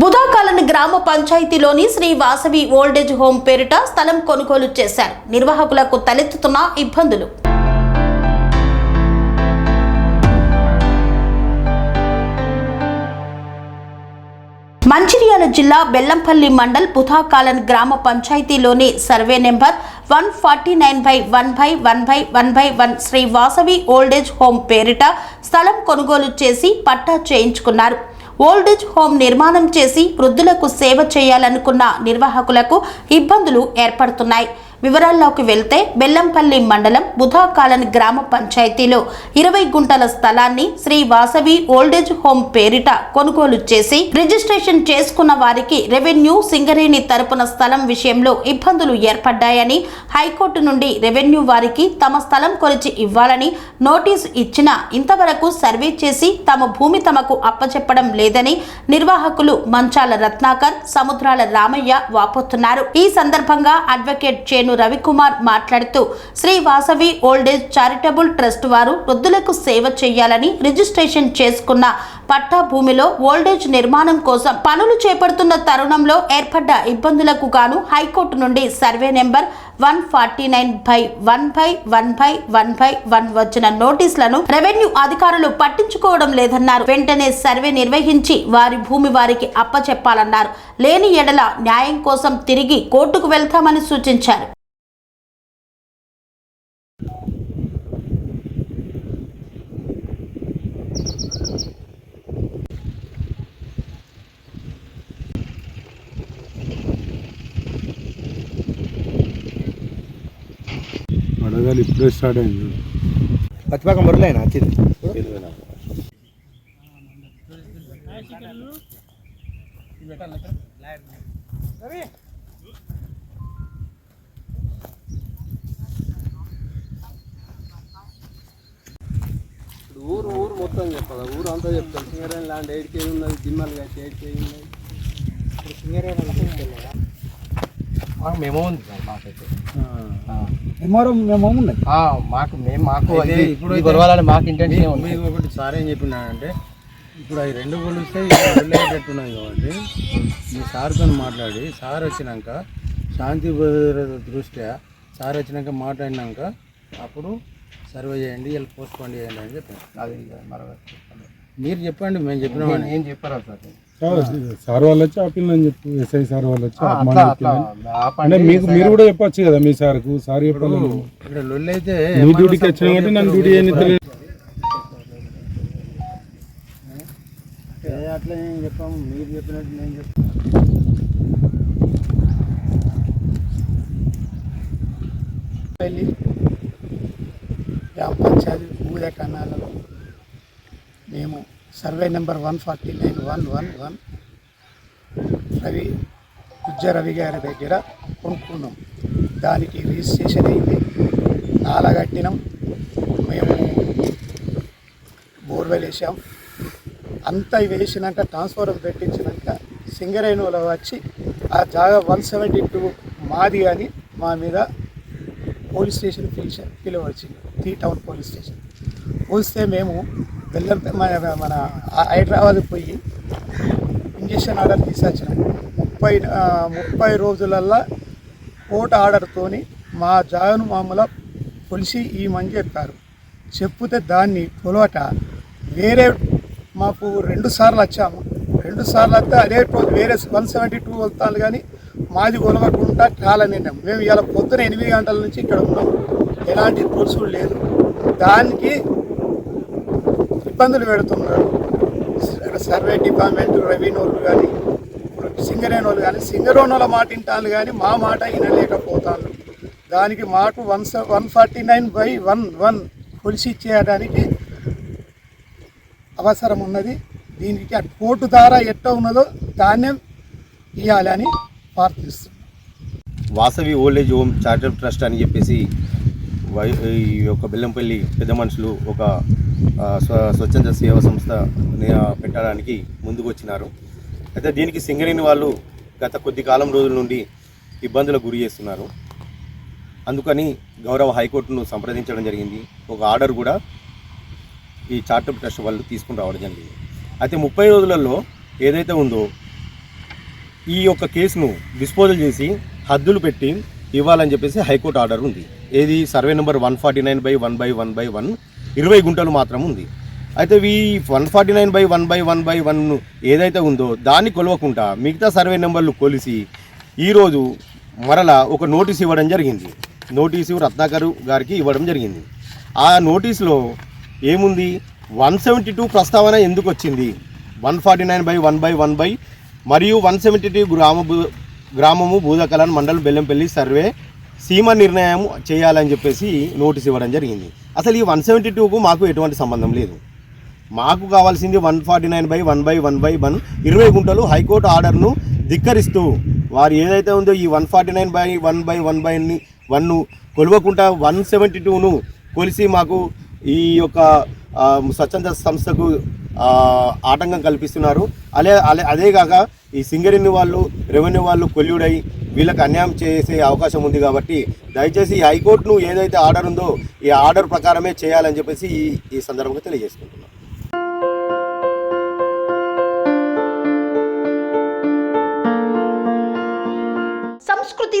బుధాకాలని గ్రామ పంచాయతీలోని Shri Vasavi old age home పేరిట స్థలం కొనుగోలు చేశారు. నిర్వాహకులకు తలెత్తుతున్న ఇబ్బందులు. మంచిర్యాల జిల్లా బెల్లంపల్లి మండల్ బుధాకాలన్ గ్రామ పంచాయతీలోని survey number one forty nine by one by one by one by one Shri Vasavi old age home పేరిట స్థలం కొనుగోలు చేసి పట్టా చేయించుకున్నారు. ఓల్డేజ్ హోమ్ నిర్మాణం చేసి వృద్ధులకు సేవ చేయాలనుకున్న నిర్వాహకులకు ఇబ్బందులు ఏర్పడుతున్నాయి. వివరాల్లోకి వెళ్తే బెల్లంపల్లి మండలం బుధాకాలన్ గ్రామ పంచాయతీలో ఇరవై గుంటల స్థలాన్ని శ్రీ వాసవి ఓల్డేజ్ హోమ్ పేరిట కొనుగోలు చేసి రిజిస్ట్రేషన్ చేసుకున్న వారికి రెవెన్యూ సింగరేణి తరపున స్థలం విషయంలో ఇబ్బందులు ఏర్పడ్డాయని హైకోర్టు నుండి రెవెన్యూ వారికి తమ స్థలం కొలిచి ఇవ్వాలని నోటీసు ఇచ్చినా ఇంతవరకు సర్వే చేసి తమ భూమి తమకు అప్పచెప్పడం లేదని నిర్వాహకులు మంచాల రత్నాకర్ సముద్రాల రామయ్య వాపోతున్నారు. ఈ సందర్భంగా అడ్వకేట్ చేను రవికుమార్ మాట్లాడుతూ Shri Vasavi old age charitable trust వారు వృద్ధులకు సేవ చేయాలని రిజిస్ట్రేషన్ చేసుకున్న పట్టా భూమిలో ఓల్డేజ్ నిర్మాణం కోసం పనులు చేపడుతున్న తరుణంలో ఏర్పడ్డ ఇబ్బందులకు గాను హైకోర్టు నుండి survey number one forty nine by one by one by one by one వచ్చిన నోటీసులను రెవెన్యూ అధికారులు పట్టించుకోవడం లేదన్నారు. వెంటనే సర్వే నిర్వహించి వారి భూమి వారికి అప్పచెప్పాలన్నారు. లేని ఎడల న్యాయం కోసం తిరిగి కోర్టుకు వెళ్తామని సూచించారు. వడగాలి ఇప్పుడే స్టార్ట్ అయింది. పచ్చిపాక మురళైనా వచ్చింది ఇప్పుడు ఊరు ఊరు మొత్తం చెప్పాలి? ఊరు అంతా చెప్తాను సింగరేణి ల్యాండ్ ఎయిట్ కేజీ ఉన్నది దిమ్మలు కట్టి ఎయిట్ కేజీ ఉన్నది. మాకు మెమో ఉంది సార్ మాకైతే మెమోరం మేము ఉన్నాయి ఆ, మాకు మేము మాకు ఇప్పుడు కొలవాలని మాకు ఇంటెన్షన్ ఉంది. ఒకటి సార్ ఏం చెప్పినాడంటే ఇప్పుడు అవి రెండు కొలిస్తే వెళ్ళేటట్టున్నది కాబట్టి మీ సార్తో మాట్లాడి సార్ వచ్చినాక శాంతి భద్రత దృష్ట్యా సార్ వచ్చినాక మాట్లాడినాక అప్పుడు సర్వే చేయండి వీళ్ళు పోస్ట్ పోన్ చేయండి అని చెప్పాను అది మరొక మీరు చెప్పండి మేము చెప్పినామని ఏం చెప్పారా సార్? సార్ వాళ్ళు వచ్చి ఆపిల్లని చెప్పు ఎస్ఐ సార్ వాళ్ళు వచ్చి అట్లా అట్లా. అంటే మీకు మీరు కూడా చెప్పొచ్చు కదా మీ సార్కు సార్ చెప్పాలి ఇక్కడ లొల్లి అయితే మీ డ్యూటీకి వచ్చిన కాబట్టి నన్ను డ్యూటీ చేయని అట్లా ఏం చెప్పాము మీరు చెప్పినట్టు నేను గ్రామ పంచాయతీ కన్నాలలో. మేము survey number one forty nine one one one Ravi ఉజ్జ Ravi గారి దగ్గర కొనుక్కున్నాం. దానికి రిజిస్ట్రేషన్ అయింది. నాలా కట్టినాం. మేము బోర్వెల్ వేసాం. అంతా వేసినాక ట్రాన్స్ఫారం పెట్టించినాక సింగరేణులో వచ్చి ఆ జాగా వన్ సెవెంటీ టూ మాది అని మా మీద పోలీస్ స్టేషన్ పిలిచా పిలవచ్చింది. T town police station. పోలిస్తే మేము బెల్లం మన మన హైదరాబాద్ పోయి ఇంజక్షన్ ఆర్డర్ తీసుకొచ్చినాం ముప్పై ముప్పై రోజులల్లా కోర్టు ఆర్డర్తోని మా జాగను మామూలు కొలిసి ఈ మని చెప్పారు. చెప్తే దాన్ని కొలవట. వేరే మాకు రెండు సార్లు వచ్చాము. రెండు సార్లు వస్తే అదే రోజు వేరే వన్ సెవెంటీ టూ వెళ్తాను కానీ మాది కొలవకుండా చాలా నిన్నాం మేము ఇలా పొద్దున ఎనిమిది గంటల నుంచి ఇక్కడ ఉన్నాం. ఎలాంటి పొలుసులు లేదు దానికి ఇబ్బందులు పెడుతున్నారు. సర్వే డిపార్ట్మెంట్ రెవెన్యూలు కానీ ఇప్పుడు కానీ సింగరేణి వాళ్ళ మాట వింటాను కానీ మా మాట వినలేకపోతాను దానికి మాకు one one forty nine by one one కొలిసి చేయడానికి అవసరం ఉన్నది. దీనికి ఆ కోర్టు ద్వారా ఎట్ట ఉన్నదో దాన్నే ఇవ్వాలని ప్రార్థిస్తున్నాం. Vasavi old age home charitable trust అని చెప్పేసి వై ఈ యొక్క బెల్లంపల్లి పెద్ద మనుషులు ఒక స్వచ్ఛంద సేవా సంస్థ పెట్టడానికి ముందుకు వచ్చినారు అయితే దీనికి సింగరేణి వాళ్ళు గత కొద్ది కాలం రోజుల నుండి ఇబ్బందులకు గురి చేస్తున్నారు. అందుకని గౌరవ హైకోర్టును సంప్రదించడం జరిగింది. ఒక ఆర్డర్ కూడా ఈ చార్టబుల్ ట్రస్ట్ వాళ్ళు తీసుకుని రావడం జరిగింది. అయితే ముప్పై రోజులలో ఏదైతే ఉందో ఈ యొక్క కేసును డిస్పోజల్ చేసి హద్దులు పెట్టి ఇవ్వాలని చెప్పేసి హైకోర్టు ఆర్డర్ ఉంది. ఏది survey number one forty nine by one by one by one by గుంటలు మాత్రం ఉంది. అయితే ఈ one forty nine by one by one by one ఏదైతే ఉందో దాన్ని కొలవకుండా మిగతా సర్వే నెంబర్లు కొలిసి ఈరోజు మరలా ఒక నోటీస్ ఇవ్వడం జరిగింది. నోటీసు రత్నాకర్ గారికి ఇవ్వడం జరిగింది. ఆ నోటీసులో ఏముంది? వన్ సెవెంటీ టూ ప్రస్తావన ఎందుకు వచ్చింది? One forty nine by one by one by మరియు వన్ సెవెంటీ టూ గ్రామ భూ- గ్రామము భూదకలన్ మండలం బెల్లంపల్లి సర్వే సీమ నిర్ణయం చేయాలని చెప్పేసి నోటీస్ ఇవ్వడం జరిగింది. అసలు ఈ వన్ సెవెంటీ టూకు మాకు ఎటువంటి సంబంధం లేదు. మాకు కావాల్సింది one forty nine by one by one by one ఇరవై గుంటలు హైకోర్టు ఆర్డర్ను ధిక్కరిస్తూ వారు ఏదైతే ఉందో ఈ one forty nine by one by one by వన్ను కొలవకుండా వన్ సెవెంటీ టూను కొలిసి మాకు ఈ యొక్క స్వచ్ఛంద సంస్థకు ఆటంకం కల్పిస్తున్నారు. అదే అదే అదేగాక ఈ సింగరేణి వాళ్ళు రెవెన్యూ వాళ్ళు కొల్లుడై వీళ్ళకి అన్యాయం చేసే అవకాశం ఉంది కాబట్టి దయచేసి ఈ హైకోర్టును ఏదైతే ఆర్డర్ ఉందో ఈ ఆర్డర్ ప్రకారమే చేయాలని చెప్పేసి ఈ ఈ సందర్భంగా తెలియజేసుకుంటున్నాను సంస్కృతి